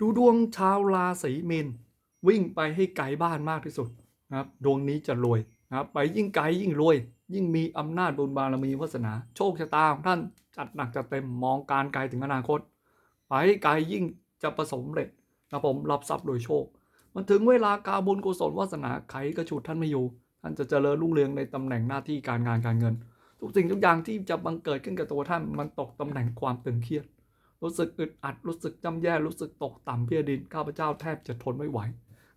ดูดวงชาวราศีมีนวิ่งไปให้ไกลบ้านมากที่สุดนะครับดวงนี้จะรวยนะครับไปยิ่งไกลยิ่งรวย ยิ่งมีอำนาจบุญบารมีวาสนา โชคชะตาของท่านจัดหนักจัดเต็มมองการไกลถึงอนาคต ไปให้ไกลยิ่งจะประสบเร็จนะผมรับทรัพย์โดยโชค มันถึงเวลากาบุญกุศลวาสนาไขกระฉุดท่านไม่อยู่ ท่านจะเจริญรุ่งเรืองในตำแหน่งหน้าที่การงานการเงิน ทุกสิ่งทุกอย่างที่จะบังเกิดขึ้นกับตัวท่านมันตกตำแหน่งความตึงเครียด รู้สึกอึดอัดรู้สึกจำแย่รู้สึกตกต่ำเพียดินข้าพเจ้าแทบจะทนไม่ไหว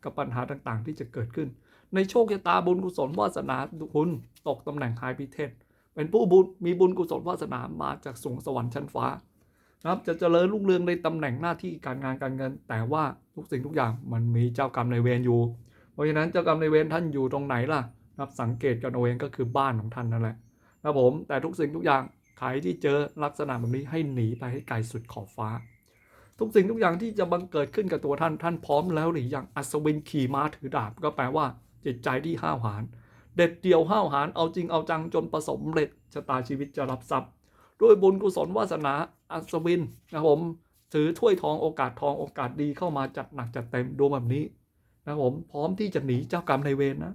กับปัญหาต่างๆ ที่จะเกิดขึ้น ในโชคชะตาบุญกุศลวาสนาคุณตกตำแหน่งไฮพิเทศเป็นผู้บุญมีบุญกุศลวาสนามาจากสูงสวรรค์ชั้นฟ้านะครับจะเจริญรุ่งเรืองในตำแหน่งหน้าที่การงานการเงิน แต่ว่าทุกสิ่งทุกอย่างมันมีเจ้ากรรมนายเวรอยู่ เพราะฉะนั้นเจ้ากรรมนายเวรท่านอยู่ตรงไหนล่ะนะครับสังเกตกันเอาเองก็คือบ้านของท่านนั่นแหละนะครับผมแต่ทุกสิ่งทุกอย่าง ใครที่เจอลักษณะแบบนี้ให้หนีไปให้ไกลสุดขอบฟ้า ทุกสิ่งทุกอย่างที่จะบังเกิดขึ้นกับตัวท่านท่านพร้อมแล้วหรือยังอัศวินขี่ม้าถือดาบก็แปลว่า จิตใจที่ห้าวหาญเด็ดเดี่ยวห้าวหาญเอาจริงเอาจังจนประสบเร็จชะตาชีวิตจะรับทรัพย์ ด้วยบุญกุศลวาสนาอัศวินนะผมถือถ้วยทองโอกาสทองโอกาสดีเข้ามาจัดหนักจัดเต็มดูแบบนี้นะผมพร้อมที่จะหนีเจ้ากรรมนายเวรนะ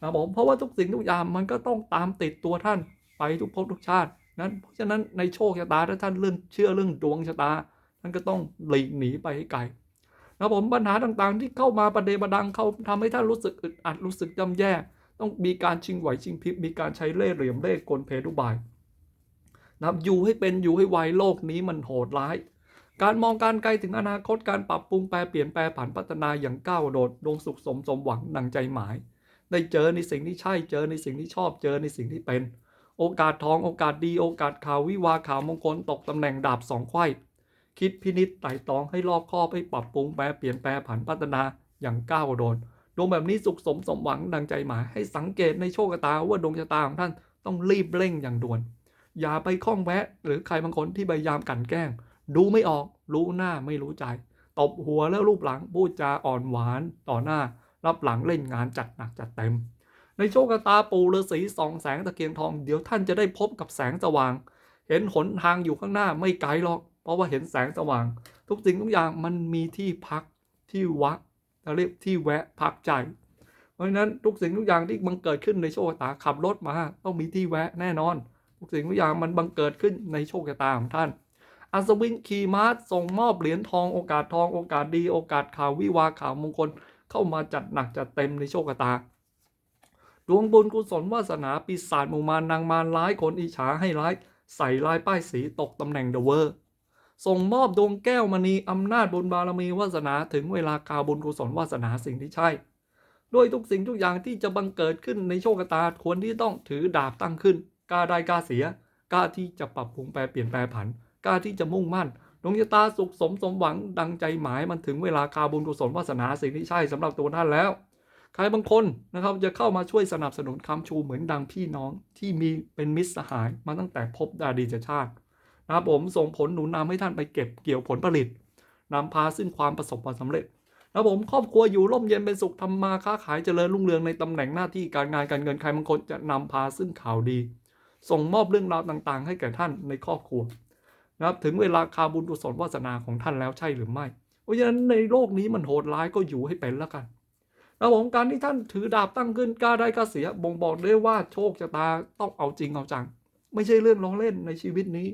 นะผมเพราะว่าทุกสิ่งทุกอย่างมันก็ต้องตามติดตัวท่านไปทุกภพทุกชาติ นั้นเพราะฉะนั้นในโชคชะตาถ้าท่านเรื่องเชื่อเรื่องดวงชะตาท่านก็ต้องหลีกหนีไปให้ไกลนะผมปัญหาต่างๆ ที่เข้ามาประเดประดังเขาทำให้ท่านรู้สึกอึดอัดรู้สึกย่ำแย่ ต้องมีการชิงไหวชิงพริบมีการใช้เล่ห์เหลี่ยมเล่ห์กลเพทุบายนะอยู่ให้เป็นอยู่ให้ไวโลกนี้มันโหดร้าย การมองการไกลถึงอนาคตการปรับปรุงแปลเปลี่ยนแปลผันพัฒนาอย่างก้าวโดดดวงสุขสมสมหวังดังใจหมาย ได้เจอในสิ่งที่ใช่เจอในสิ่งที่ชอบเจอในสิ่งที่เป็น โอกาสทองโอกาสดีโอกาสข่าววิวาข่าวมงคลตกตำแหน่งดาบสองไขว้คิดพินิษไต่ตองให้รอบคอบให้ปรับปรุงแปลเปลี่ยนแปลผันพัฒนาอย่างก้าวโดดดวงแบบนี้สุขสมสมหวังดังใจหมายให้สังเกตในโชคชะตาว่าดวงชะตาของท่านต้องรีบเร่งอย่างด่วน อย่าไปคล้องแวะ หรือใครบางคนที่พยายามกันแกล้ง ดูไม่ออก รู้หน้าไม่รู้ใจ ตบหัวแล้วรูปหลังพูดจาอ่อนหวานต่อหน้า รับหลังเล่นงานจัดหนักจัดเต็ม ในโชคชะตาปู่ฤาษีสองแสงตะเกียงทองเดี๋ยวท่านจะได้พบกับแสงสว่าง เห็นหนทางอยู่ข้างหน้าไม่ไกลหรอก เพราะว่าเห็นแสงสว่าง ทุกสิ่งทุกอย่างมันมีที่พักที่วักเราเรียกที่แวะพักใจ เพราะฉะนั้นทุกสิ่งทุกอย่างที่บังเกิดขึ้นในโชคชะตาขับรถมา ต้องมีที่แวะแน่นอน ทุกสิ่งทุกอย่างมันบังเกิดขึ้นในโชคชะตาของท่านอัศวินขี่ม้าส่งมอบเหรียญทองโอกาสทองโอกาสดีโอกาสข่าววิวาข่าวมงคลเข้ามาจัดหนักจัดเต็มในโชคชะตา ดวงบุญกุศลวาสนาปีศาจหมู่มารนางมารร้ายคนอิจฉาให้ร้าย ใส่ลายป้ายสีตกตำแหน่งเดอะเวอร์ส่งมอบดวงแก้วมณีอำนาจบุญบารมีวาสนาถึงเวลากาวบุญกุศลวาสนาสิ่งที่ใช่ด้วยทุกสิ่งทุกอย่างที่จะบังเกิดขึ้นในโชคชะตาควรที่ต้องถือดาบตั้งขึ้นกล้าได้กล้าเสียกล้าที่จะปรับปรุงแปลเปลี่ยนแปลผันกล้าที่จะมุ่งมั่นดวงชะตาสุขสมสมหวังดังใจหมายมันถึงเวลากาบุญกุศลวาสนาสิ่งที่ใช่สำหรับตัวท่านแล้ว ใครบางคนนะครับจะเข้ามาช่วยสนับสนุนคำชูเหมือนดังพี่น้องที่มีเป็นมิตรสหายมาตั้งแต่พบดาดีชาตินะครับผมส่งผลหนุนนำให้ท่านไปเก็บเกี่ยวผลผลิตนำพาซึ่งความประสบความสำเร็จนะครับผมครอบครัวอยู่ร่มเย็นเป็นสุขทำมาค้าขายเจริญรุ่งเรืองในตำแหน่งหน้าที่การงานการเงินใครบางคนจะนำพาซึ่งข่าวดี ส่งมอบเรื่องราวต่างๆ ให้แก่ท่านในครอบครัวนะครับถึงเวลาคาบุญกุศลวาสนาของท่านแล้วใช่หรือไม่เพราะฉะนั้นในโลกนี้มันโหดร้ายก็อยู่ให้เป็นแล้วกัน นะผมการที่ท่านถือดาบตั้งขึ้นกล้าได้กล้าเสียบ่งบอกได้ว่าโชคชะตาต้องเอาจริงเอาจัง ไม่ใช่เรื่องล้อเล่นในชีวิตนี้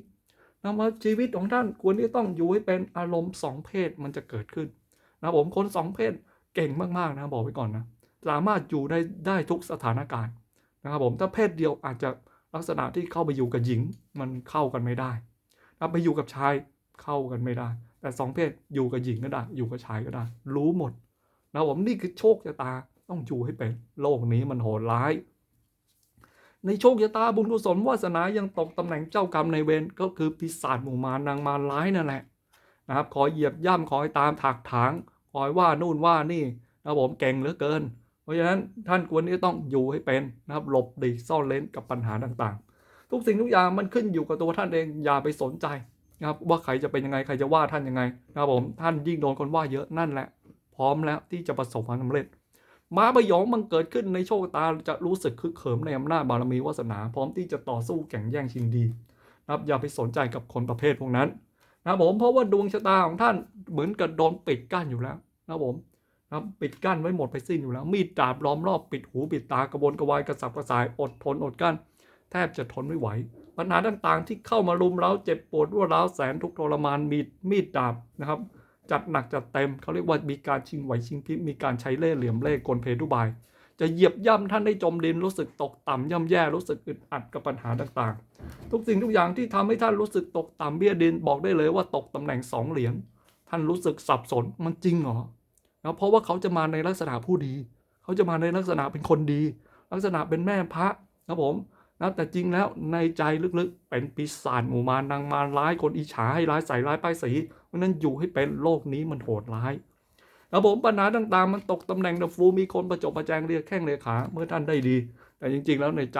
นะว่าชีวิตของท่านควรที่ต้องอยู่ให้เป็นอารมณ์สองเพศมันจะเกิดขึ้นนะผมคนสองเพศเก่งมากๆนะบอกไว้ก่อนนะสามารถอยู่ได้ได้ทุกสถานการณ์นะครับผมถ้าเพศเดียวอาจจะลักษณะที่เข้าไปอยู่กับหญิงมันเข้ากันไม่ได้ถ้าไปอยู่กับชายเข้ากันไม่ได้ แต่สองเพศอยู่กับหญิงก็ได้ อยู่กับชายก็ได้ รู้หมด นะผมนี่คือโชคชะตาต้องอยู่ให้เป็นโลกนี้มันโหดร้าย ในโชคชะตาบุญกุศลวาสนายังตกตำแหน่งเจ้ากรรมในเวรก็คือปีศาจหมู่มารนางมารร้ายนั่นแหละนะครับขอยเหยียบย่ำขอให้ตามถักถางขอให้ว่านู่นว่านี่นะผมเก่งเหลือเกิน เพราะฉะนั้นท่านควรที่จะต้องอยู่ให้เป็นนะครับหลบหลีซ่อนเลนกับปัญหาต่างๆ ทุกสิ่งทุกอย่างมันขึ้นอยู่กับตัวท่านเองอย่าไปสนใจนะครับว่าใครจะเป็นยังไงใครจะว่าท่านยังไงนะครับผมท่านยิ่งโดนคนว่าเยอะนั่นแหละ พร้อมแล้วที่จะประสบความสำเร็จ ม้าพยองมันเกิดขึ้นในโชคตาจะรู้สึกคึกเขิมในอำนาจบารมีวาสนา พร้อมที่จะต่อสู้แข่งแย่งชิงดีนะครับอย่าไปสนใจกับคนประเภทพวกนั้นนะผมเพราะว่าดวงชะตาของท่านเหมือนกับโดนปิดกั้นอยู่แล้วนะผมนะปิดกั้นไว้หมดไปสิ้นอยู่แล้ว มีดดาบล้อมรอบปิดหูปิดตากระวนกระวายกระสับกระส่ายอดทนอดกั้น แทบจะทนไม่ไหว ปัญหาต่างๆ ที่เข้ามารุมเร้าเจ็บปวดรวดร้าวแสนทุกทรมานมีดมีดดาบนะครับ จัดหนักจัดเต็มเขาเรียกว่ามีการชิงไหวชิงพริบมีการใช้เล่ห์เหลี่ยมเล่ห์กลเพทุบาย จะเหยียบย่ำท่านได้จมดินรู้สึกตกต่ำย่ำแย่รู้สึกอึดอัดกับปัญหาต่างๆ ทุกสิ่งทุกอย่างที่ทำให้ท่านรู้สึกตกต่ำเบี้ยดินบอกได้เลยว่าตกตำแหน่งสองเหรียญท่านรู้สึกสับสนมันจริงเหรอนะเพราะว่าเขาจะมาในลักษณะผู้ดี เขาจะมาในลักษณะเป็นคนดี ลักษณะเป็นแม่พระนะผมนะแต่จริงแล้วในใจลึกๆ เป็นปีศาจหมู่มารนางมารร้ายคนอิจฉาให้ร้ายใส่ร้ายป้ายสี ราะนั้นอยู่ให้เป็นโลกนี้มันโหดร้ายนะผมปัญหาต่างๆ มันตกตำแหน่งดอะฟูมีคนประจบประแจงเรียกแข้งเรียกขาเมื่อท่านได้ดี แต่จริงๆ แล้วในใจ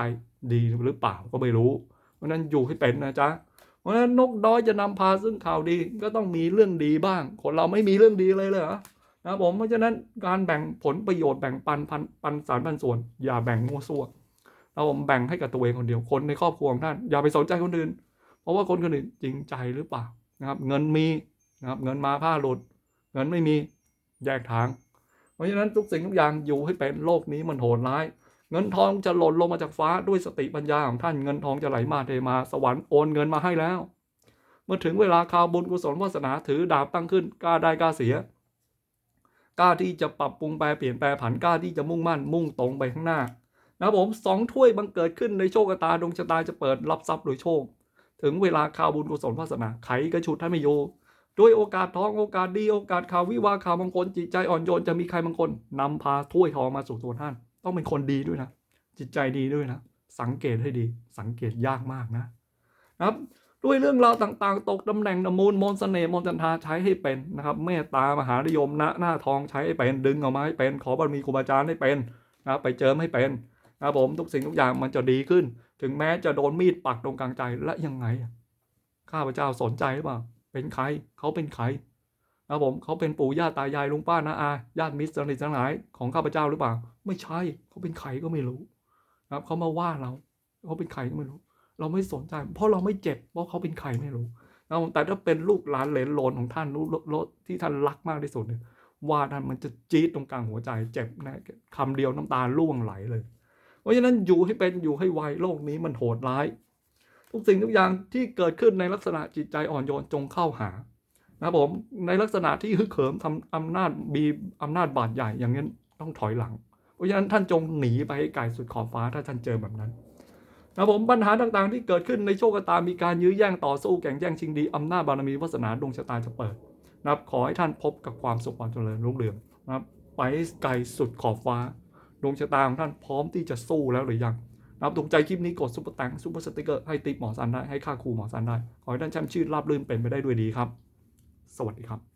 ดีหรือเปล่าก็ไม่รู้ เพราะนั้นอยู่ให้เป็นนะจ๊ะเพราะนั้นนกน้อยจะนำพาซึ่งข่าวดีก็ต้องมีเรื่องดีบ้าง คนเราไม่มีเรื่องดีเลยเลยเหรอนะผมเพราะฉะนั้นการแบ่งผลประโยชน์แบ่งปันพันปันสารปันส่วน อย่าแบ่งมั่วซั่วเราผมแบ่งให้กับตัวเองคนเดียวคนในครอบครัวของท่านอย่าไปสนใจคนอื่น เพราะว่าคนคนอื่นจริงใจหรือเปล่านะครับ เงินมี นะครับ เงินมาผ้าหลุด เงินไม่มีแยกทาง เพราะฉะนั้นทุกสิ่งทุกอย่างอยู่ให้เป็นโลกนี้มันโหดร้าย เงินทองจะหล่นลงมาจากฟ้าด้วยสติปัญญาของท่านเงินทองจะไหลมาเทมาสวรรค์โอนเงินมาให้แล้ว เมื่อถึงเวลาข่าวบุญกุศลวาสนาถือดาบตั้งขึ้นกล้าได้กล้าเสียกล้าที่จะปรับปรุงแปลเปลี่ยนแปลผันกล้าที่จะมุ่งมั่นมุ่งตรงไปข้างหน้านะผมสองถ้วยบังเกิดขึ้นในโชคตาดวงชะตาจะเปิดรับทรัพย์โดยโชค ถึงเวลาข่าวบุญกุศลวาสนาไขกระชุดท่านไม่อยู่ ด้วยโอกาสทองโอกาสดีโอกาสข่าววิวาข่าวมงคลจิตใจอ่อนโยนจะมีใครบางคนนำพาถ้วยทองมาสู่ตัวท่าน ต้องเป็นคนดีด้วยนะ จิตใจดีด้วยนะ สังเกตให้ดี สังเกตยากมากนะ นะครับ ด้วยเรื่องราวต่างๆ ตกตำแหน่งนมูลมนต์เสน่ห์มนจันทาใช้ให้เป็นนะครับเมตตามหานิยมณหน้าทองใช้ให้เป็นดึงออกมาให้เป็น ขอบารมีครูบาอาจารย์ให้เป็นนะไปเจิมให้เป็นนะผมทุกสิ่งทุกอย่างมันจะดีขึ้น ถึงแม้จะโดนมีดปักตรงกลางใจและยังไงข้าพเจ้าสนใจหรือเปล่า เป็นใครเขาเป็นใครนะผมเขาเป็นปู่ย่าตายายลุงป้าน้าอาญาติมิตรสนิททั้งหายของข้าพเจ้าหรือเปล่า ไม่ใช่เขาเป็นใครก็ไม่รู้นะครับเขามาว่าเราเขาเป็นใครก็ไม่รู้ เราไม่สนใจ เพราะเราไม่เจ็บเพราะเขาเป็นใครไม่รู้นะแต่ถ้าเป็นลูกหลานเหลนโลนของท่านรู้รถที่ท่านรักมากที่สุดเนี่ยว่าท่านมันจะจี๊ดตรงกลางหัวใจเจ็บนะคำเดียวน้ำตาร่วงไหลเลย เพราะฉะนั้นอยู่ให้เป็นอยู่ให้ไวโลกนี้มันโหดร้าย ทุกสิ่งทุกอย่างที่เกิดขึ้นในลักษณะจิตใจอ่อนโยนจงเข้าหานะครับผมในลักษณะที่ฮึกเหิมทำอำนาจบีอำนาจบาดใหญ่อย่างนี้นต้องถอยหลัง เพราะฉะนั้นท่านจงหนีไปให้ไกลสุดขอบฟ้าถ้าท่านเจอแบบนั้นนะผมปัญหาต่างๆ ที่เกิดขึ้นในโชคชะตามีการยื้อแย่งต่อสู้แข่งแย่งชิงดีอำนาจบารมีวาสนาดวงชะตาจะเปิดนะครับขอให้ท่านพบกับความสุขความเจริญรุ่งเรืองนะครับไปไกลสุดขอบฟ้าดวงชะตาของท่านพร้อมที่จะสู้แล้วหรือยัง นะครับถูกใจคลิปนี้กดซุปเปอร์ตังซุปเปอร์สติกเกอร์ให้ติปหมอซันได้ให้ค่าครูหมอซันได้ ขอให้ท่านแชมป์ชื่อราบรื่นเป็นไปได้ด้วยดีครับ สวัสดีครับ